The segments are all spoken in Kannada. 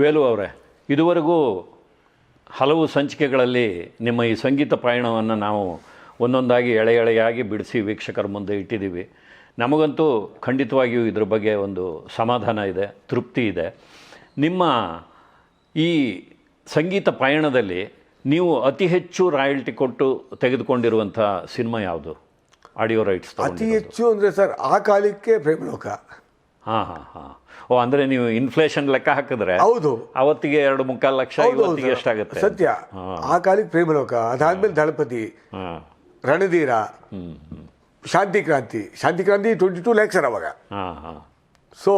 ವೇಲು ಅವರೇ, ಇದುವರೆಗೂ ಹಲವು ಸಂಚಿಕೆಗಳಲ್ಲಿ ನಿಮ್ಮ ಈ ಸಂಗೀತ ಪಯಣವನ್ನು ನಾವು ಒಂದೊಂದಾಗಿ ಎಳೆ ಎಳೆಯಾಗಿ ಬಿಡಿಸಿ ವೀಕ್ಷಕರ ಮುಂದೆ ಇಟ್ಟಿದ್ದೀವಿ. ನಮಗಂತೂ ಖಂಡಿತವಾಗಿಯೂ ಇದ್ರ ಬಗ್ಗೆ ಒಂದು ಸಮಾಧಾನ ಇದೆ, ತೃಪ್ತಿ ಇದೆ. ನಿಮ್ಮ ಈ ಸಂಗೀತ ಪಯಣದಲ್ಲಿ ನೀವು ಅತಿ ಹೆಚ್ಚು ರಾಯಲ್ಟಿ ಕೊಟ್ಟು ತೆಗೆದುಕೊಂಡಿರುವಂಥ ಸಿನಿಮಾ ಯಾವುದು? ಆಡಿಯೋ ರೈಟ್ಸ್ ಅತಿ ಹೆಚ್ಚು ಅಂದರೆ ಸರ್, ಆ ಕಾಲಕ್ಕೆ ಪ್ರೇಮಲೋಕ. ಹಾಂ ಹಾಂ ಹಾಂ. ಓ ಅಂದರೆ ನೀವು ಇನ್ಫ್ಲೇಷನ್ ಲೆಕ್ಕ ಹಾಕಿದ್ರೆ ಹೌದು. ಅವತ್ತಿಗೆ ಎರಡು ಮುಕ್ಕಾಲು ಲಕ್ಷ ಇವತ್ತಿಗೆ. ಎಷ್ಟಾಗುತ್ತೆ? ಸತ್ಯ. ಆ ಕಾಲಕ್ಕೆ ಪ್ರೇಮಲೋಕ ಅದಾದ್ಮೇಲೆ ದಳಪತಿ ಹಾಂ. ರಣಧೀರ ಶಾಂತಿ ಕ್ರಾಂತಿ. ಶಾಂತಿ ಕ್ರಾಂತಿ ಟ್ವೆಂಟಿ ಟೂ ಲ್ಯಾಕ್ಸ್ ಸರ್ ಅವಾಗ ಹಾಂ ಹಾಂ. ಸೊ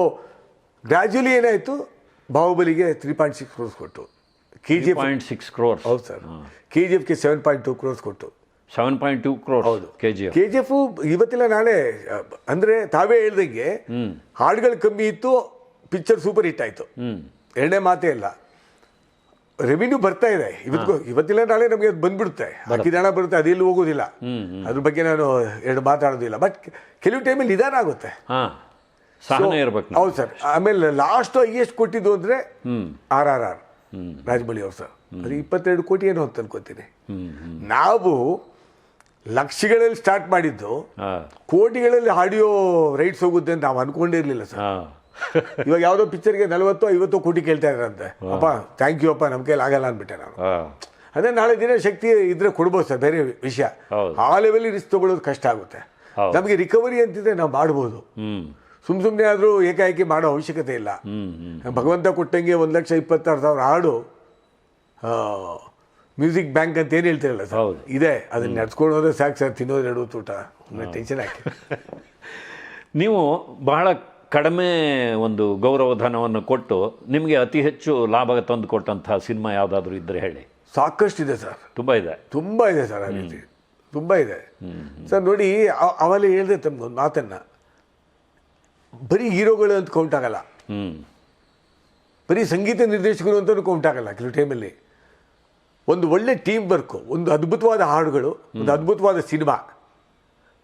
ಗ್ರ್ಯಾಜುಲಿ ಏನಾಯಿತು? ಬಾಹುಬಲಿಗೆ ತ್ರೀ ಪಾಯಿಂಟ್ ಸಿಕ್ಸ್ ಕ್ರೋರ್ಸ್ ಕೊಟ್ಟು. K G F point six crores ಹೌದು ಸರ್. ಕೆ ಜಿ ಎಫ್ಗೆ ಸೆವೆನ್ ಪಾಯಿಂಟ್ ಟೂ ಕ್ರೋರ್ಸ್ ಕೊಟ್ಟು. ಸೆವೆನ್ ಪಾಯಿಂಟ್ ಟೂ ಕ್ರೋರ್ ಹೌದು. K G F K G F ಇವತ್ತಿಲ್ಲ ನಾಳೆ ಅಂದರೆ ತಾವೇ ಹೇಳ್ದಂಗೆ ಹಾಡುಗಳು ಕಮ್ಮಿ ಇತ್ತು ಪಿಕ್ಚರ್ ಸೂಪರ್ ಹಿಟ್ ಆಯ್ತು. ಎರಡನೇ ಮಾತೇ ಇಲ್ಲ. ರೆವಿನ್ಯೂ ಬರ್ತಾ ಇದೆ. ಇವತ್ತಿಗೂ ಇವತ್ತಿಲ್ಲ ನಾಳೆ ನಮಗೆ ಅದು ಬಂದ್ಬಿಡುತ್ತೆ. ಹಾಕಿದ ಹಣ ಬರುತ್ತೆ ಅದೆಲ್ಲೂ ಹೋಗೋದಿಲ್ಲ. ಅದ್ರ ಬಗ್ಗೆ ನಾನು ಎರಡು ಮಾತಾಡೋದಿಲ್ಲ. ಬಟ್ ಕೆಲವು ಟೈಮಲ್ಲಿ ನಿಧಾನ ಆಗುತ್ತೆ. ಸಹನೆ ಹೌದು ಸರ್. ಆಮೇಲೆ ಲಾಸ್ಟ್ ಹೈಯೆಸ್ಟ್ ಕೊಟ್ಟಿದ್ದು ಅಂದ್ರೆ ಆರ್ ಆರ್ ಆರ್ ರಾಜಮೌಳಿ ಅವ್ರು ಸರ್. ಅದು ಇಪ್ಪತ್ತೆರಡು ಕೋಟಿ ಏನು ಅಂತ ಅನ್ಕೋತೀನಿ ನಾವು ಲಕ್ಷಗಳಲ್ಲಿ ಸ್ಟಾರ್ಟ್ ಮಾಡಿದ್ದು ಕೋಟಿಗಳಲ್ಲಿ ಆಡಿಯೋ ರೈಟ್ಸ್ ಹೋಗುತ್ತೆ ಅಂತ ನಾವು ಅನ್ಕೊಂಡಿರ್ಲಿಲ್ಲ ಸರ್. ಇವಾಗ ಯಾವುದೋ ಪಿಕ್ಚರ್ಗೆ ನಲವತ್ತು ಐವತ್ತು ಕೋಟಿ ಕೇಳ್ತಾ ಇದ್ರಂತೆ ಅಪ್ಪ ಥ್ಯಾಂಕ್ ಯು ಅಪ್ಪ ನಮ್ಮ ಕೈಲಿ ಆಗಲ್ಲ ಅಂದ್ಬಿಟ್ಟೆ ನಾನು. ಅದೇ ನಾಳೆ ದಿನ ಶಕ್ತಿ ಇದ್ರೆ ಕೊಡ್ಬೋದು ಸರ್ ಬೇರೆ ವಿಷಯ. ಆ ಲೆವೆಲ್ ರಿಸ್ಕ್ ತಗೊಳ್ಳೋದು ಕಷ್ಟ ಆಗುತ್ತೆ. ನಮಗೆ ರಿಕವರಿ ಅಂತಿದ್ರೆ ನಾವು ಮಾಡ್ಬೋದು. ಸುಮ್ ಸುಮ್ಮನೆ ಆದರೂ ಏಕಾಏಕಿ ಮಾಡೋ ಅವಶ್ಯಕತೆ ಇಲ್ಲ. ಭಗವಂತ ಕೊಟ್ಟಂಗೆ ಒಂದು ಲಕ್ಷ ಇಪ್ಪತ್ತಾರು ಸಾವಿರ ಹಾಡು ಮ್ಯೂಸಿಕ್ ಬ್ಯಾಂಕ್ ಅಂತ ಏನು ಹೇಳ್ತಿರಲ್ಲ ಸರ್? ಹೌದು. ಇದೆ. ಅದನ್ನ ನಡ್ಸ್ಕೊಂಡು ಹೋದ್ರೆ ಸಾಕು ಸರ್ ತಿನ್ನೋದು ಎರಡು ತೂಟ ಟೆನ್ಷನ್ ಹಾಕಿ. ನೀವು ಬಹಳ ಕಡಿಮೆ ಒಂದು ಗೌರವಧನವನ್ನು ಕೊಟ್ಟು ನಿಮಗೆ ಅತಿ ಹೆಚ್ಚು ಲಾಭ ತಂದು ಕೊಟ್ಟಂತಹ ಸಿನಿಮಾ ಯಾವುದಾದ್ರೂ ಇದ್ದರೆ ಹೇಳಿ. ಸಾಕಷ್ಟು ಇದೆ ಸರ್. ತುಂಬ ಇದೆ. ತುಂಬ ಇದೆ ಸರ್ ಆ ರೀತಿ. ತುಂಬ ಇದೆ. ಸರ್ ನೋಡಿ ಅವಲ್ಲಿ ಹೇಳಿದೆ ತಮ್ಗೊಂದು ಮಾತನ್ನ. ಬರೀ ಹೀರೋಗಳು ಅಂತ ಕೌಂಟ್ ಆಗಲ್ಲ. ಹ್ಞೂ ಬರೀ ಸಂಗೀತ ನಿರ್ದೇಶಕರು ಅಂತಲೂ ಕೌಂಟ್ ಆಗಲ್ಲ ಕೆಲವು ಟೈಮಲ್ಲಿ ಒಂದು ಒಳ್ಳೆ ಟೀಮ್ ವರ್ಕು ಒಂದು ಅದ್ಭುತವಾದ ಹಾಡುಗಳು ಒಂದು ಅದ್ಭುತವಾದ ಸಿನಿಮಾ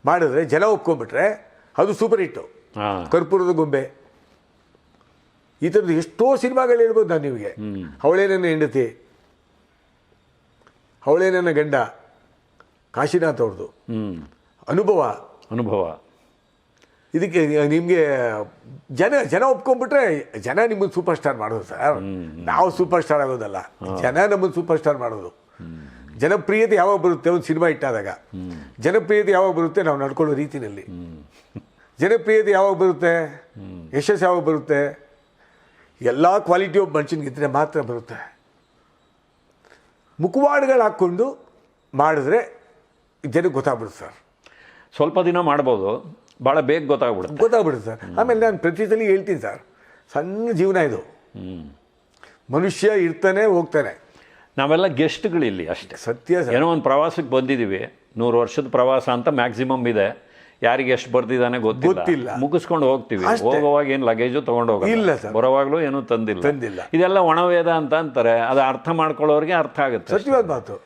ಮಾಡಿದ್ರೆ ಜನ ಒಪ್ಕೊಂಡ್ಬಿಟ್ರೆ ಅದು ಸೂಪರ್ ಹಿಟ್ಟು ಕರ್ಪೂರದ ಗೊಂಬೆ. ಈ ಥರದ್ದು ಎಷ್ಟೋ ಸಿನಿಮಾಗಳು ಹೇಳ್ಬೋದು ನಾನು ನಿಮಗೆ. ಅವಳೇ ನನ್ನ ಹೆಂಡತಿ ಅವಳೇ ನನ್ನ ಗಂಡ ಕಾಶಿನಾಥ್ ಅವ್ರದ್ದು. ಅನುಭವ. ಅನುಭವ. ಇದಕ್ಕೆ ನಿಮಗೆ ಜನ ಜನ ಒಪ್ಕೊಂಡ್ಬಿಟ್ರೆ ಜನ ನಿಮ್ಮನ್ನು ಸೂಪರ್ ಸ್ಟಾರ್ ಮಾಡೋದು ಸರ್. ನಾವು ಸೂಪರ್ ಸ್ಟಾರ್ ಆಗೋದಲ್ಲ. ಜನ ನಮ್ಮನ್ನು ಸೂಪರ್ ಸ್ಟಾರ್ ಮಾಡೋದು. ಜನಪ್ರಿಯತೆ ಯಾವಾಗ ಬರುತ್ತೆ ಒಂದು ಸಿನಿಮಾ ಇಟ್ಟಾದಾಗ? ಜನಪ್ರಿಯತೆ ಯಾವಾಗ ಬರುತ್ತೆ ನಾವು ನಡ್ಕೊಳ್ಳೋ ರೀತಿನಲ್ಲಿ ಜನಪ್ರಿಯತೆ ಯಾವಾಗ ಬರುತ್ತೆ? ಯಶಸ್ಸು ಯಾವಾಗ ಬರುತ್ತೆ? ಎಲ್ಲ ಕ್ವಾಲಿಟಿ ಆಫ್ ಮನುಷ್ಯನಿಗಿದ್ರೆ ಮಾತ್ರ ಬರುತ್ತೆ. ಮುಖವಾಡಗಳು ಹಾಕ್ಕೊಂಡು ಮಾಡಿದ್ರೆ ಜನಕ್ಕೆ ಗೊತ್ತಾಗ್ಬಿಡುತ್ತೆ ಸರ್. ಸ್ವಲ್ಪ ದಿನ ಮಾಡ್ಬೋದು. ಭಾಳ ಬೇಗ ಗೊತ್ತಾಗ್ಬಿಡುತ್ತೆ. ಗೊತ್ತಾಗ್ಬಿಡುತ್ತೆ ಸರ್. ಆಮೇಲೆ ನಾನು ಪ್ರತಿ ಸಲ ಹೇಳ್ತೀನಿ ಸರ್. ಸಣ್ಣ ಜೀವನ ಇದು. ಹ್ಞೂ ಮನುಷ್ಯ ಇರ್ತಾನೆ ಹೋಗ್ತಾನೆ. ನಾವೆಲ್ಲ ಗೆಸ್ಟ್ಗಳಿಲ್ಲಿ ಅಷ್ಟೇ. ಸತ್ಯ ಏನೋ ಒಂದು ಪ್ರವಾಸಕ್ಕೆ ಬಂದಿದ್ದೀವಿ. ನೂರು ವರ್ಷದ ಪ್ರವಾಸ ಅಂತ ಮ್ಯಾಕ್ಸಿಮಮ್ ಇದೆ. ಯಾರಿಗೆ ಎಷ್ಟು ಬರ್ದಿದ್ದಾನೆ ಗೊತ್ತಿಲ್ಲ. ಗೊತ್ತಿಲ್ಲ. ಮುಗಿಸ್ಕೊಂಡು ಹೋಗ್ತೀವಿ. ಹೋಗುವಾಗ ಏನು ಲಗೇಜು ತೊಗೊಂಡು ಇಲ್ಲ ಹೋಗಲ್ಲ ಸರ್. ಬರೋವಾಗಲೂ ಏನೂ ತಂದಿಲ್ಲ. ತಂದಿಲ್ಲ. ಇದೆಲ್ಲ ಒಣವೇದ ಅಂತ ಅಂತಾರೆ. ಅದು ಅರ್ಥ ಮಾಡ್ಕೊಳ್ಳೋರಿಗೆ ಅರ್ಥ ಆಗುತ್ತೆ ಸತ್ಯವಾದ ಮಾತು.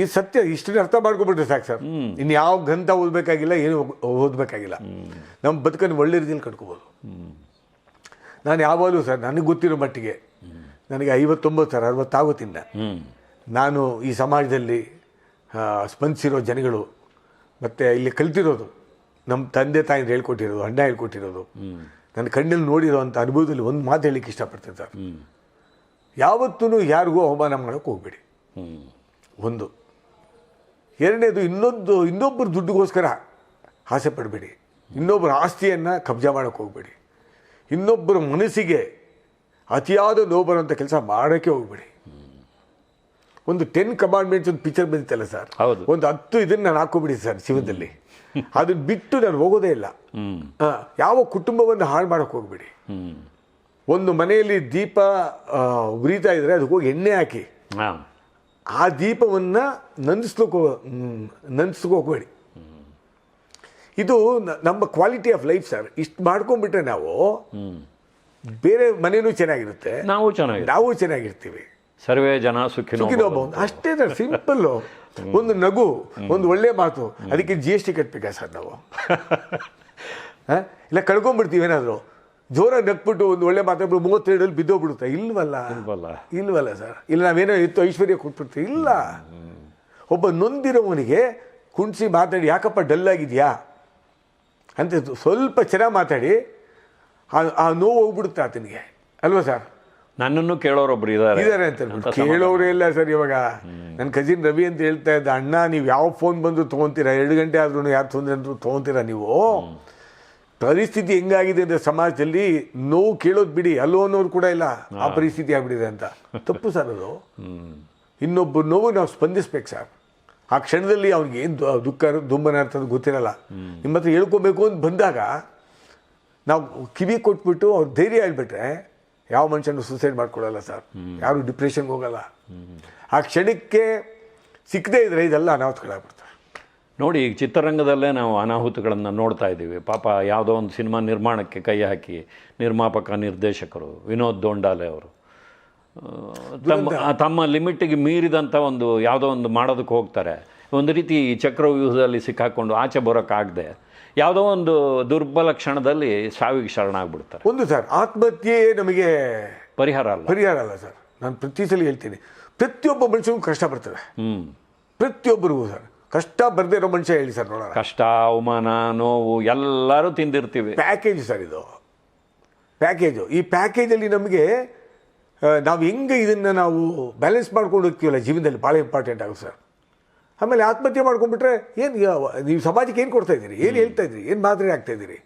ಈ ಸತ್ಯ ಇಷ್ಟನ್ನ ಅರ್ಥ ಮಾಡ್ಕೊಂಡ್ಬಿಟ್ರೆ ಸಾಕು ಸರ್. ಇನ್ನು ಯಾವ ಗ್ರಂಥ ಓದಬೇಕಾಗಿಲ್ಲ ಏನು ಓದಬೇಕಾಗಿಲ್ಲ. ನಮ್ಮ ಬದುಕನ್ನು ಒಳ್ಳೆ ರೀತಿಯಲ್ಲಿ ಕಟ್ಕೋಬೋದು. ನಾನು ಯಾವಾಗಲೂ ಸರ್ ನನಗೆ ಗೊತ್ತಿರೋ ಮಟ್ಟಿಗೆ ನನಗೆ ಐವತ್ತೊಂಬತ್ತು ಸರ್ ಅರವತ್ತಾಗುತ್ತಿಲ್ಲ. ನಾನು ಈ ಸಮಾಜದಲ್ಲಿ ಸ್ಪಂದಿಸಿರೋ ಜನಗಳು ಮತ್ತು ಇಲ್ಲಿ ಕಲ್ತಿರೋದು ನಮ್ಮ ತಂದೆ ತಾಯಿ ಹೇಳ್ಕೊಟ್ಟಿರೋದು ಅಣ್ಣ ಹೇಳ್ಕೊಟ್ಟಿರೋದು. ನನ್ನ ಕಣ್ಣಲ್ಲಿ ನೋಡಿರೋ ಅಂಥ ಅನುಭವದಲ್ಲಿ ಒಂದು ಮಾತು ಹೇಳಲಿಕ್ಕೆ ಇಷ್ಟಪಡ್ತೇನೆ ಸರ್. ಯಾವತ್ತೂ ಯಾರಿಗೂ ಅವಮಾನ ಮಾಡೋಕ್ಕೆ ಹೋಗಬೇಡಿ. ಒಂದು. ಎರಡನೇದು ಇನ್ನೊಂದು ಇನ್ನೊಬ್ಬರು ದುಡ್ಡುಗೋಸ್ಕರ ಆಸೆ ಪಡಬೇಡಿ. ಇನ್ನೊಬ್ಬರ ಆಸ್ತಿಯನ್ನು ಕಬ್ಜಾ ಮಾಡೋಕ್ಕೆ ಹೋಗಬೇಡಿ. ಇನ್ನೊಬ್ಬರ ಮನಸ್ಸಿಗೆ ಅತಿಯಾದ ನೋವು ಬರುವಂಥ ಕೆಲಸ ಮಾಡೋಕ್ಕೆ ಹೋಗಬೇಡಿ. ಒಂದು ಟೆನ್ ಕಮಾಂಡ್ಮೆಂಟ್ಸ್ ಒಂದು ಪಿಕ್ಚರ್ ಬಂದಿತ್ತಲ್ಲ ಸರ್. ಹೌದು. ಒಂದು ಹತ್ತು ಇದನ್ನು ನಾನು ಹಾಕೋಬಿಡಿ ಸರ್ ಜೀವನದಲ್ಲಿ ಅದನ್ನ ಬಿಟ್ಟು ನಾನು ಹೋಗೋದೇ ಇಲ್ಲ. ಯಾವ ಕುಟುಂಬವನ್ನು ಹಾಳು ಮಾಡೋಕೆ ಹೋಗ್ಬೇಡಿ. ಒಂದು ಮನೆಯಲ್ಲಿ ದೀಪ ಉರಿತಾ ಇದ್ರೆ ಅದಕ್ಕೆ ಹೋಗಿ ಎಣ್ಣೆ ಹಾಕಿ. ಆ ದೀಪವನ್ನು ನಂದಿಸ್ಲಿಕ್ಕೆ ನಂದಿಸ್ಲಿಕ್ಕೆ ಹೋಗ್ಬೇಡಿ ಇದು ನಮ್ಮ ಕ್ವಾಲಿಟಿ ಆಫ್ ಲೈಫ್ ಸರ್. ಇಷ್ಟು ಮಾಡ್ಕೊಂಡ್ಬಿಟ್ರೆ ನಾವು ಬೇರೆ ಮನೇನೂ ಚೆನ್ನಾಗಿರುತ್ತೆ. ನಾವು ಚೆನ್ನಾಗಿ ನಾವು ಚೆನ್ನಾಗಿರ್ತೀವಿ. ಸರ್ವೇ ಜನ ಸುಖಿನೋ. ಅಷ್ಟೇ ಸರ್ ಸಿಂಪಲ್ಲು ಒಂದು ನಗು ಒಂದು ಒಳ್ಳೆ ಮಾತು. ಅದಕ್ಕೆ ಜಿ ಎಸ್ ಟಿ ಕಟ್ಬೇಕಾ ಸರ್ ನಾವು? ಹಾಂ? ಇಲ್ಲ ಕಳ್ಕೊಂಡ್ಬಿಡ್ತೀವಿ ಏನಾದರೂ? ಜೋರಾಗಿ ನಗ್ಬಿಟ್ಟು ಒಂದು ಒಳ್ಳೆ ಮಾತಾಡ್ಬಿಟ್ಟು ಮೂವತ್ತೆರಡಲ್ಲಿ ಬಿದ್ದೋಗ್ಬಿಡುತ್ತೆ? ಇಲ್ವಲ್ಲ? ಇಲ್ವಲ್ಲ. ಇಲ್ವಲ್ಲ ಸರ್. ಇಲ್ಲ ನಾವೇನೋ ಇತ್ತು ಐಶ್ವರ್ಯ ಕೊಟ್ಬಿಡ್ತೀವಿ. ಇಲ್ಲ. ಒಬ್ಬ ನೊಂದಿರೋವನಿಗೆ ಕುಣಿಸಿ ಮಾತಾಡಿ ಯಾಕಪ್ಪ ಡಲ್ ಆಗಿದೆಯಾ? ಅಂತ ಸ್ವಲ್ಪ ಚೆನ್ನಾಗಿ ಮಾತಾಡಿ ಆ ನೋವು ಹೋಗ್ಬಿಡುತ್ತೆ ಆತನಿಗೆ? ಅಲ್ವಾ ಸರ್? ನನ್ನನ್ನು ಕೇಳೋರೊಬ್ರು ಇದ್ದಾರೆ ಇದ್ದಾರೆ ಅಂತ ಹೇಳ್ಬಿಟ್ಟು. ಕೇಳೋರೇ ಇಲ್ಲ ಸರ್ ಇವಾಗ. ನನ್ನ ಕಜಿನ್ ರವಿ ಅಂತ ಹೇಳ್ತಾ ಇದ್ದ ಅಣ್ಣ ನೀವು ಯಾವ ಫೋನ್ ಬಂದು ತೊಗೊಂತೀರಾ? ಎರಡು ಗಂಟೆ ಆದ್ರೂ ಯಾರು ತೊಂದರೆ ಅಂದ್ರೂ ತೊಗೊಂತೀರಾ ನೀವು? ಪರಿಸ್ಥಿತಿ ಹೆಂಗಾಗಿದೆ ಅಂದರೆ ಸಮಾಜದಲ್ಲಿ ನೋವು ಕೇಳೋದು ಬಿಡಿ ಅಲ್ಲೋ ಅನ್ನೋರು ಕೂಡ ಇಲ್ಲ. ಆ ಪರಿಸ್ಥಿತಿ ಆಗ್ಬಿಟ್ಟಿದೆ ಅಂತ. ತಪ್ಪು ಸರ್ ಅದು. ಇನ್ನೊಬ್ಬ ನೋವು ನಾವು ಸ್ಪಂದಿಸ್ಬೇಕು ಸರ್. ಆ ಕ್ಷಣದಲ್ಲಿ ಅವ್ನಿಗೆ ಏನು ದುಃಖ ದುಂಬನ ಅಂತ ಗೊತ್ತಿರಲ್ಲ. ನಿಮ್ಮ ಹತ್ರ ಹೇಳ್ಕೊಬೇಕು ಅಂತ ಬಂದಾಗ ನಾವು ಕಿವಿ ಕೊಟ್ಬಿಟ್ಟು ಅವ್ರು ಧೈರ್ಯ ಹೇಳ್ಬಿಟ್ರೆ ಯಾವ ಮನುಷ್ಯನೂ ಸೂಸೈಡ್ ಮಾಡ್ಕೊಳ್ಳಲ್ಲ ಸರ್ ಯಾರು ಡಿಪ್ರೆಷನ್ಗೆ ಹೋಗಲ್ಲ. ಆ ಕ್ಷಣಕ್ಕೆ ಸಿಕ್ಕದೇ ಇದ್ರೆ ಇದೆಲ್ಲ ಅನಾಹುತಗಳಾಗ್ಬಿಡ್ತಾರೆ ನೋಡಿ ಈಗ ಚಿತ್ರರಂಗದಲ್ಲೇ ನಾವು ಅನಾಹುತಗಳನ್ನು ನೋಡ್ತಾ ಇದ್ದೀವಿ. ಪಾಪ ಯಾವುದೋ ಒಂದು ಸಿನಿಮಾ ನಿರ್ಮಾಣಕ್ಕೆ ಕೈ ಹಾಕಿ ನಿರ್ಮಾಪಕ ನಿರ್ದೇಶಕರು ವಿನೋದ್ ದೊಂಡಾಲೆ ಅವರು. ತಮ್ಮ ತಮ್ಮ ಲಿಮಿಟಿಗೆ ಮೀರಿದಂಥ ಒಂದು ಯಾವುದೋ ಒಂದು ಮಾಡೋದಕ್ಕೆ ಹೋಗ್ತಾರೆ. ಒಂದು ರೀತಿ ಚಕ್ರವ್ಯೂಹದಲ್ಲಿ ಸಿಕ್ಕಾಕ್ಕೊಂಡು ಆಚೆ ಬರೋಕ್ಕಾಗದೆ. ಯಾವುದೋ ಒಂದು ದುರ್ಬಲ ಕ್ಷಣದಲ್ಲಿ ಸಾವಿಗೆ ಶರಣಾಗ್ಬಿಡ್ತಾರೆ. ಒಂದು ಸರ್ ಆತ್ಮಹತ್ಯೆ ನಮಗೆ ಪರಿಹಾರ ಅಲ್ಲ. ಪರಿಹಾರ ಅಲ್ಲ ಸರ್. ನಾನು ಪ್ರತಿ ಸಲ ಹೇಳ್ತೀನಿ ಪ್ರತಿಯೊಬ್ಬ ಮನುಷ್ಯನಿಗೂ ಕಷ್ಟ ಬರ್ತದೆ. ಹ್ಞೂ ಪ್ರತಿಯೊಬ್ಬರಿಗೂ ಸರ್. ಕಷ್ಟ ಬರದೇ ಇರೋ ಮನುಷ್ಯ ಹೇಳಿ ಸರ್ ನೋಡೋಣ. ಕಷ್ಟ ಅವಮಾನ ನೋವು ಎಲ್ಲರೂ ತಿಂದಿರ್ತೀವಿ. ಪ್ಯಾಕೇಜ್ ಸರ್ ಇದು. ಪ್ಯಾಕೇಜು. ಈ ಪ್ಯಾಕೇಜಲ್ಲಿ ನಮಗೆ ನಾವು ಹೆಂಗೆ ಇದನ್ನು ನಾವು ಬ್ಯಾಲೆನ್ಸ್ ಮಾಡ್ಕೊಂಡು ಹೋಗ್ತೀವಲ್ಲ ಜೀವನದಲ್ಲಿ ಭಾಳ ಇಂಪಾರ್ಟೆಂಟ್ ಆಗುತ್ತೆ ಸರ್. ಆಮೇಲೆ ಆತ್ಮಹತ್ಯೆ ಮಾಡ್ಕೊಂಡ್ಬಿಟ್ರೆ ಏನು ನೀವು ಸಮಾಜಕ್ಕೆ ಏನು ಕೊಡ್ತಾ ಇದ್ದೀರಿ? ಏನು ಹೇಳ್ತಾ ಇದ್ದೀರಿ? ಏನು ಮಾದರಿ ಆಗ್ತಾ ಇದ್ದೀರಿ?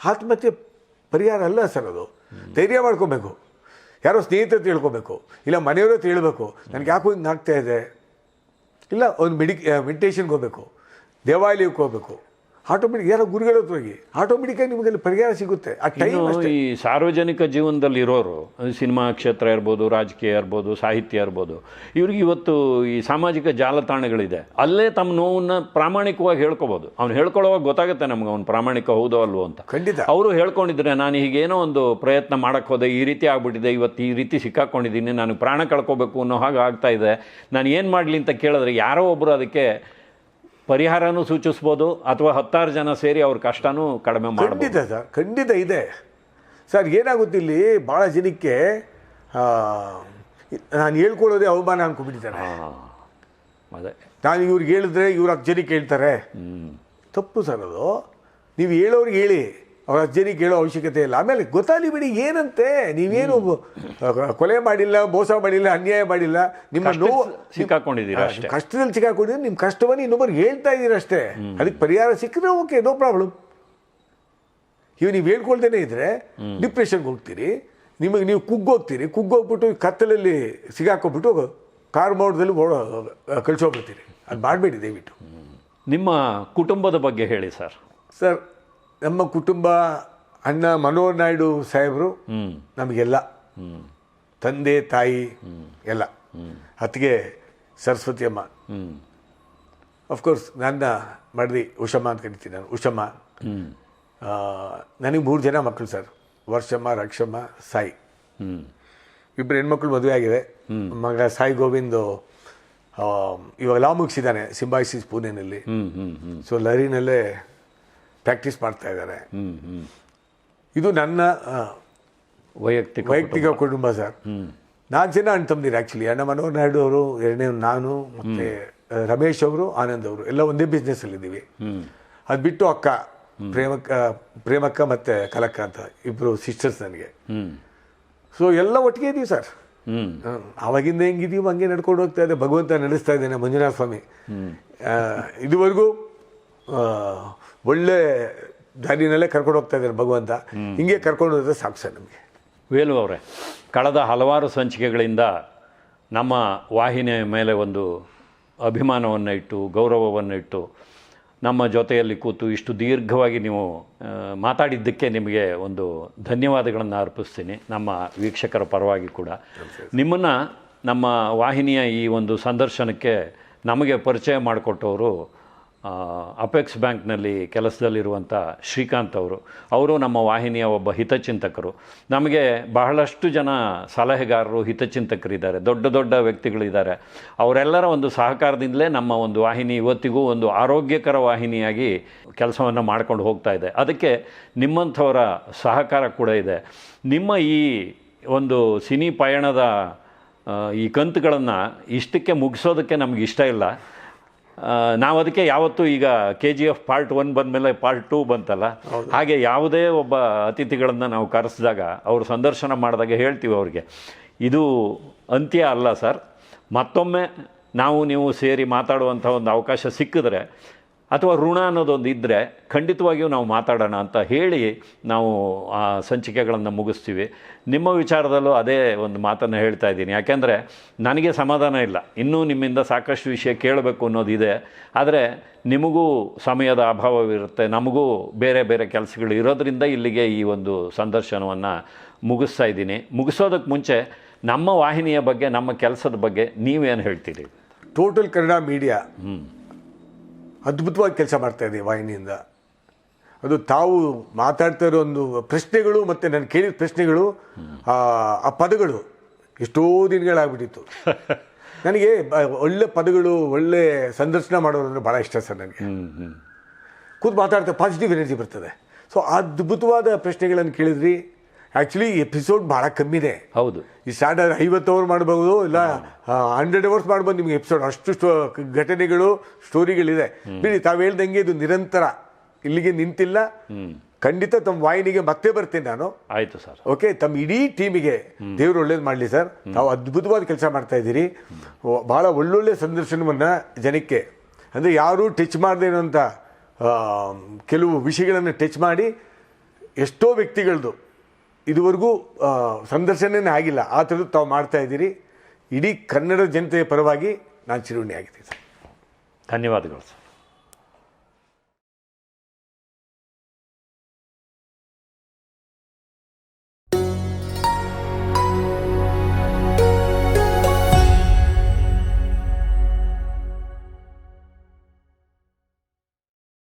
ಆತ್ಮಹತ್ಯೆ ಪರಿಹಾರ ಅಲ್ಲ ಸರ್ ಅದು. ಧೈರ್ಯ ಮಾಡ್ಕೋಬೇಕು. ಯಾರೋ ಸ್ನೇಹಿತರ ತಿಳ್ಕೊಬೇಕು ಇಲ್ಲ ಮನೆಯವರೇ ತಿಳ್ಬೇಕು ನನಗೆ ಯಾಕೋ ಹಿಂಗೆ ಆಗ್ತಾ ಇದೆ. ಇಲ್ಲ ಒಂದು ಮೆಡಿ ಮೆಡಿಟೇಷನ್ಗೆ ಹೋಗಬೇಕು. ದೇವಾಲಯಕ್ಕೆ ಹೋಗಬೇಕು. ಆಟೋಮೆಟಿಕ್ ಯಾರೋ ಗುರುಗಳ ಹೋಗಿ ಆಟೋಮೆಟಿಕಾಗಿ ನಿಮಗೆ ಅಲ್ಲಿ ಪರಿಹಾರ ಸಿಗುತ್ತೆ. ಆ ಟೈಮ್ ಈ ಸಾರ್ವಜನಿಕ ಜೀವನದಲ್ಲಿ ಇರೋರು ಅದು ಸಿನಿಮಾ ಕ್ಷೇತ್ರ ಇರ್ಬೋದು ರಾಜಕೀಯ ಇರ್ಬೋದು ಸಾಹಿತ್ಯ ಇರ್ಬೋದು ಇವ್ರಿಗೆ ಇವತ್ತು ಈ ಸಾಮಾಜಿಕ ಜಾಲತಾಣಗಳಿದೆ. ಅಲ್ಲೇ ತಮ್ಮ ನೋವನ್ನ ಪ್ರಾಮಾಣಿಕವಾಗಿ ಹೇಳ್ಕೊಬೋದು. ಅವ್ನು ಹೇಳ್ಕೊಳ್ಳೋವಾಗ ಗೊತ್ತಾಗುತ್ತೆ ನಮ್ಗೆ ಅವ್ನು ಪ್ರಾಮಾಣಿಕ ಹೌದೋ ಅಲ್ವೋ ಅಂತ. ಖಂಡಿತ. ಅವರು ಹೇಳ್ಕೊಂಡಿದ್ರೆ ನಾನು ಹೀಗೇನೋ ಒಂದು ಪ್ರಯತ್ನ ಮಾಡಕ್ಕೆ ಹೋದೆ ಈ ರೀತಿ ಆಗ್ಬಿಟ್ಟಿದೆ ಇವತ್ತು ಈ ರೀತಿ ಸಿಕ್ಕಾಕೊಂಡಿದ್ದೀನಿ ನಾನು ಪ್ರಾಣ ಕಳ್ಕೊಬೇಕು ಅನ್ನೋ ಹಾಗೆ ಆಗ್ತಾ ಇದೆ. ನಾನು ಏನು ಮಾಡಲಿ ಅಂತ ಕೇಳಿದ್ರೆ ಯಾರೋ ಒಬ್ಬರು ಅದಕ್ಕೆ ಪರಿಹಾರನೂ ಸೂಚಿಸ್ಬೋದು ಅಥವಾ ಹತ್ತಾರು ಜನ ಸೇರಿ ಅವ್ರ ಕಷ್ಟನೂ ಕಡಿಮೆ ಖಂಡಿತ ಸರ್ ಖಂಡಿತ ಇದೆ. ಸರ್ ಏನಾಗುತ್ತೆ ಇಲ್ಲಿ ಭಾಳ ಜನಕ್ಕೆ ನಾನು ಹೇಳ್ಕೊಳ್ಳೋದೇ ಅವಮಾನ ಅನ್ಕೊಂಡ್ಬಿಟ್ಟಿದ್ದಾರೆ ಹಾಂ ಅದೇ. ನಾನು ಇವ್ರಿಗೆ ಹೇಳಿದ್ರೆ ಇವ್ರು ಹತ್ತು ಜನಕ್ಕೆ ಹೇಳ್ತಾರೆ ಹ್ಞೂ ತಪ್ಪು ಸರ್ ಅದು. ನೀವು ಹೇಳೋರಿಗೆ ಹೇಳಿ. ಅವ್ರ ಅಜ್ಜನಿಗೆ ಕೇಳೋ ಹೇಳೋ ಅವಶ್ಯಕತೆ ಇಲ್ಲ. ಆಮೇಲೆ ಗೊತ್ತಾಗಲಿ ಬಿಡಿ ಏನಂತೆ? ನೀವೇನು ಕೊಲೆ ಮಾಡಿಲ್ಲ ಮೋಸ ಮಾಡಿಲ್ಲ ಅನ್ಯಾಯ ಮಾಡಿಲ್ಲ ನಿಮ್ಮ ನೋವು ಸಿಕ್ಕಾಕೊಂಡಿದ್ದೀರಾ ಅಷ್ಟೇ. ಕಷ್ಟದಲ್ಲಿ ಸಿಕ್ಕಾಕೊಂಡಿದ್ರೆ ನಿಮ್ಮ ಕಷ್ಟವನ್ನು ಇನ್ನೊಬ್ಬರು ಹೇಳ್ತಾ ಇದ್ದೀರ ಅಷ್ಟೇ. ಅದಕ್ಕೆ ಪರಿಹಾರ ಸಿಕ್ಕಿದ್ರೆ ಓಕೆ ನೋ ಪ್ರಾಬ್ಲಮ್. ಇವು ನೀವು ಹೇಳ್ಕೊಳ್ದೇನೆ ಇದ್ರೆ ಡಿಪ್ರೆಷನ್ಗೆ ಹೋಗ್ತೀರಿ ನಿಮಗೆ ನೀವು ಕುಗ್ಗೋಗ್ತೀರಿ ಕುಗ್ಗೋಗ್ಬಿಟ್ಟು ಕತ್ತಲಲ್ಲಿ ಸಿಗಾಕೊಂಡ್ಬಿಟ್ಟು ಕಾರ್ ಮೋಡದಲ್ಲಿ ಓಡೋ ಕಳ್ಸೋಗ್ಬಿಡ್ತೀರಿ. ಅದು ಮಾಡಬೇಡಿ ದಯವಿಟ್ಟು. ನಿಮ್ಮ ಕುಟುಂಬದ ಬಗ್ಗೆ ಹೇಳಿ ಸರ್. ಸರ್ ನಮ್ಮ ಕುಟುಂಬ ಅಣ್ಣ ಮನೋಹರ್ ನಾಯ್ಡು ಸಾಹೇಬರು ನಮಗೆಲ್ಲ. ಹ್ಞೂ ತಂದೆ ತಾಯಿ ಎಲ್ಲ. ಅತ್ತಿಗೆ ಸರಸ್ವತಿ ಅಮ್ಮ. ಹ್ಞೂ ಅಫ್ಕೋರ್ಸ್ ನನ್ನ ಮಡದಿ ಉಷಮ್ಮ ಅಂತ ಕರಿತೀನಿ ನಾನು ಉಷಮ್ಮ. ನನಗೆ ಮೂರು ಜನ ಮಕ್ಕಳು ಸರ್ ವರ್ಷಮ್ಮ ರಕ್ಷಮ್ಮ ಸಾಯಿ. ಹ್ಞೂ ಇಬ್ಬರು ಹೆಣ್ಮಕ್ಳು ಮದುವೆ ಆಗಿದೆ. ಮಗ ಸಾಯಿ ಗೋವಿಂದ್ ಇವಾಗ ಲಾ ಮುಗಿಸಿದ್ದಾನೆ ಸಿಂಬಾಯಿಸಿಸ್ ಪುಣೆನಲ್ಲಿ. ಸೊ ಲರಿನಲ್ಲೇ ಪ್ರಾಕ್ಟೀಸ್ ಮಾಡ್ತಾ ಇದ್ದಾರೆ. ಇದು ನನ್ನ ವೈಯಕ್ತಿಕ ವೈಯಕ್ತಿಕ ಕುಟುಂಬ. ಸರ್. ನಾಲ್ಕು ಜನ ಅಣ್ಣ ತಮ್ಮದಿರು ಆ್ಯಕ್ಚುಲಿ ಅಣ್ಣ ಮನೋಹರ್ ನಾಯ್ಡು ಅವರು ಎರಡನೇ ನಾನು ಮತ್ತು ರಮೇಶ್ ಅವರು ಆನಂದ್ ಅವರು ಎಲ್ಲ ಒಂದೇ ಬಿಸ್ನೆಸ್ಸಲ್ಲಿದ್ದೀವಿ ಇದ್ದೀವಿ. ಅದು ಬಿಟ್ಟು ಅಕ್ಕ ಪ್ರೇಮಕ್ಕ ಪ್ರೇಮಕ್ಕ ಮತ್ತು ಕಲಕ್ಕ ಅಂತ ಇಬ್ಬರು ಸಿಸ್ಟರ್ಸ್ ನನಗೆ. ಸೊ ಎಲ್ಲ ಒಟ್ಟಿಗೆ ಇದ್ದೀವಿ ಸರ್. ಆವಾಗಿಂದ ಹೆಂಗಿದೀವಿ ಹಂಗೆ ನಡ್ಕೊಂಡು ಹೋಗ್ತಾ ಇದೆ. ಭಗವಂತ ನಡೆಸ್ತಾ ಇದ್ದೇನೆ ಮಂಜುನಾಥ ಸ್ವಾಮಿ. ಇದುವರೆಗೂ ಒಳ್ಳೆ ದಾರಿನಲ್ಲೇ ಕರ್ಕೊಂಡು ಹೋಗ್ತಾ ಇದ್ದಾರೆ ಭಗವಂತ. ಹಿಂಗೆ ಕರ್ಕೊಂಡು ಹೋದ್ರೆ ಸಾಕು ಸರ್ ನಮಗೆ. ವೇಲು ಅವರೇ ಕಳೆದ ಹಲವಾರು ಸಂಚಿಕೆಗಳಿಂದ ನಮ್ಮ ವಾಹಿನಿಯ ಮೇಲೆ ಒಂದು ಅಭಿಮಾನವನ್ನು ಇಟ್ಟು ಗೌರವವನ್ನು ಇಟ್ಟು ನಮ್ಮ ಜೊತೆಯಲ್ಲಿ ಕೂತು ಇಷ್ಟು ದೀರ್ಘವಾಗಿ ನೀವು ಮಾತಾಡಿದ್ದಕ್ಕೆ ನಿಮಗೆ ಒಂದು ಧನ್ಯವಾದಗಳನ್ನು ಅರ್ಪಿಸ್ತೀನಿ ನಮ್ಮ ವೀಕ್ಷಕರ ಪರವಾಗಿ ಕೂಡ. ನಿಮ್ಮನ್ನು ನಮ್ಮ ವಾಹಿನಿಯ ಈ ಒಂದು ಸಂದರ್ಶನಕ್ಕೆ ನಮಗೆ ಪರಿಚಯ ಮಾಡಿಕೊಟ್ಟವರು ಅಪೆಕ್ಸ್ ಬ್ಯಾಂಕ್ನಲ್ಲಿ ಕೆಲಸದಲ್ಲಿರುವಂಥ ಶ್ರೀಕಾಂತ್ ಅವರು. ಅವರು ನಮ್ಮ ವಾಹಿನಿಯ ಒಬ್ಬ ಹಿತಚಿಂತಕರು. ನಮಗೆ ಬಹಳಷ್ಟು ಜನ ಸಲಹೆಗಾರರು, ಹಿತಚಿಂತಕರಿದ್ದಾರೆ. ದೊಡ್ಡ ದೊಡ್ಡ ವ್ಯಕ್ತಿಗಳಿದ್ದಾರೆ. ಅವರೆಲ್ಲರ ಒಂದು ಸಹಕಾರದಿಂದಲೇ ನಮ್ಮ ಒಂದು ವಾಹಿನಿ ಇವತ್ತಿಗೂ ಒಂದು ಆರೋಗ್ಯಕರ ವಾಹಿನಿಯಾಗಿ ಕೆಲಸವನ್ನು ಮಾಡ್ಕೊಂಡು ಹೋಗ್ತಾ ಇದೆ. ಅದಕ್ಕೆ ನಿಮ್ಮಂಥವರ ಸಹಕಾರ ಕೂಡ ಇದೆ. ನಿಮ್ಮ ಈ ಒಂದು ಸಿನಿ ಪಯಣದ ಈ ಕಂತುಗಳನ್ನು ಇಷ್ಟಕ್ಕೆ ಮುಗಿಸೋದಕ್ಕೆ ನಮಗೆ ಇಲ್ಲ. ನಾವು ಅದಕ್ಕೆ ಯಾವತ್ತೂ ಈಗ K G F part one ಬಂದಮೇಲೆ ಪಾರ್ಟ್ ಟೂ ಬಂತಲ್ಲ? ಹಾಗೆ ಯಾವುದೇ ಒಬ್ಬ ಅತಿಥಿಗಳನ್ನು ನಾವು ಕರೆಸಿದಾಗ ಅವರು ಸಂದರ್ಶನ ಮಾಡಿದಾಗ ಹೇಳ್ತೀವಿ ಅವ್ರಿಗೆ. ಇದು ಅಂತ್ಯ ಅಲ್ಲ ಸರ್. ಮತ್ತೊಮ್ಮೆ ನಾವು ನೀವು ಸೇರಿ ಮಾತಾಡುವಂಥ ಒಂದು ಅವಕಾಶ ಸಿಕ್ಕಿದ್ರೆ ಅಥವಾ ಋಣ ಅನ್ನೋದೊಂದು ಇದ್ದರೆ ಖಂಡಿತವಾಗಿಯೂ ನಾವು ಮಾತಾಡೋಣ ಅಂತ ಹೇಳಿ ನಾವು ಆ ಸಂಚಿಕೆಗಳನ್ನು ಮುಗಿಸ್ತೀವಿ. ನಿಮ್ಮ ವಿಚಾರದಲ್ಲೂ ಅದೇ ಒಂದು ಮಾತನ್ನು ಹೇಳ್ತಾ ಇದ್ದೀನಿ. ಯಾಕೆಂದರೆ ನನಗೆ ಸಮಾಧಾನ ಇಲ್ಲ. ಇನ್ನೂ ನಿಮ್ಮಿಂದ ಸಾಕಷ್ಟು ವಿಷಯ ಕೇಳಬೇಕು ಅನ್ನೋದಿದೆ. ಆದರೆ ನಿಮಗೂ ಸಮಯದ ಅಭಾವವಿರುತ್ತೆ. ನಮಗೂ ಬೇರೆ ಬೇರೆ ಕೆಲಸಗಳು ಇರೋದರಿಂದ ಇಲ್ಲಿಗೆ ಈ ಒಂದು ಸಂದರ್ಶನವನ್ನು ಮುಗಿಸ್ತಾ ಇದ್ದೀನಿ. ಮುಗಿಸೋದಕ್ಕೆ ಮುಂಚೆ ನಮ್ಮ ವಾಹಿನಿಯ ಬಗ್ಗೆ ನಮ್ಮ ಕೆಲಸದ ಬಗ್ಗೆ ನೀವೇನು ಹೇಳ್ತೀರಿ? ಟೋಟಲ್ ಕನ್ನಡ ಮೀಡಿಯಾ ಅದ್ಭುತವಾಗಿ ಕೆಲಸ ಮಾಡ್ತಾ ಇದೆ ವಾಹಿನಿಯಿಂದ. ಅದು ತಾವು ಮಾತಾಡ್ತಾ ಇರೋ ಒಂದು ಪ್ರಶ್ನೆಗಳು ಮತ್ತು ನಾನು ಕೇಳಿದ ಪ್ರಶ್ನೆಗಳು ಆ ಪದಗಳು ಎಷ್ಟೋ ದಿನಗಳಾಗ್ಬಿಟ್ಟಿತ್ತು. ನನಗೆ ಒಳ್ಳೆ ಪದಗಳು ಒಳ್ಳೆ ಸಂದರ್ಶನ ಮಾಡೋರು ಅಂದರೆ ಭಾಳ ಇಷ್ಟ ಸರ್ ನನಗೆ. ಕೂತು ಮಾತಾಡ್ತಾ ಪಾಸಿಟಿವ್ ಎನರ್ಜಿ ಬರ್ತದೆ. ಸೊ ಅದ್ಭುತವಾದ ಪ್ರಶ್ನೆಗಳನ್ನು ಕೇಳಿದ್ರಿ. ಆ್ಯಕ್ಚುಲಿ ಎಪಿಸೋಡ್ ಭಾಳ ಕಮ್ಮಿದೆ ಹೌದು. ಈ ಸ್ಟಾರ್ಟ್ ಆದ್ರೆ ಐವತ್ತು ಅವರ್ ಮಾಡಬಹುದು ಇಲ್ಲ ಹಂಡ್ರೆಡ್ ಅವರ್ಸ್ ಮಾಡ್ಬೋದು ನಿಮಗೆ ಎಪಿಸೋಡ್ ಅಷ್ಟು ಘಟನೆಗಳು ಸ್ಟೋರಿಗಳಿದೆ ಬಿಡಿ ತಾವು ಹೇಳ್ದಂಗೆ ಇದು ನಿರಂತರ. ಇಲ್ಲಿಗೆ ನಿಂತಿಲ್ಲ. ಖಂಡಿತ ತಮ್ಮ ವಾಹಿನಿಗೆ ಮತ್ತೆ ಬರ್ತೇನೆ ನಾನು. ಆಯಿತು ಸರ್. ಓಕೆ ತಮ್ಮ ಇಡೀ ಟೀಮಿಗೆ ದೇವರು ಒಳ್ಳೇದು ಮಾಡಲಿ ಸರ್. ತಾವು ಅದ್ಭುತವಾದ ಕೆಲಸ ಮಾಡ್ತಾ ಇದ್ದೀರಿ. ಬಹಳ ಒಳ್ಳೊಳ್ಳೆ ಸಂದರ್ಶನವನ್ನು ಜನಕ್ಕೆ ಅಂದರೆ ಯಾರು ಟಚ್ ಮಾಡದೇ ಇರೋಂಥ ಕೆಲವು ವಿಷಯಗಳನ್ನು ಟಚ್ ಮಾಡಿ ಎಷ್ಟೋ ವ್ಯಕ್ತಿಗಳದ್ದು ಇದುವರೆಗೂ ಸಂದರ್ಶನೇ ಸಂದರ್ಶನನೇ ಆಗಿಲ್ಲ. ಆ ಥರದ್ದು ತಾವು ಮಾಡ್ತಾ ಇದ್ದೀರಿ. ಇಡೀ ಕನ್ನಡ ಜನತೆಯ ಪರವಾಗಿ ನಾನು ಚಿರುಣಿ ಆಗಿದ್ದೀನಿ ಧನ್ಯವಾದಗಳು, ಸರ್.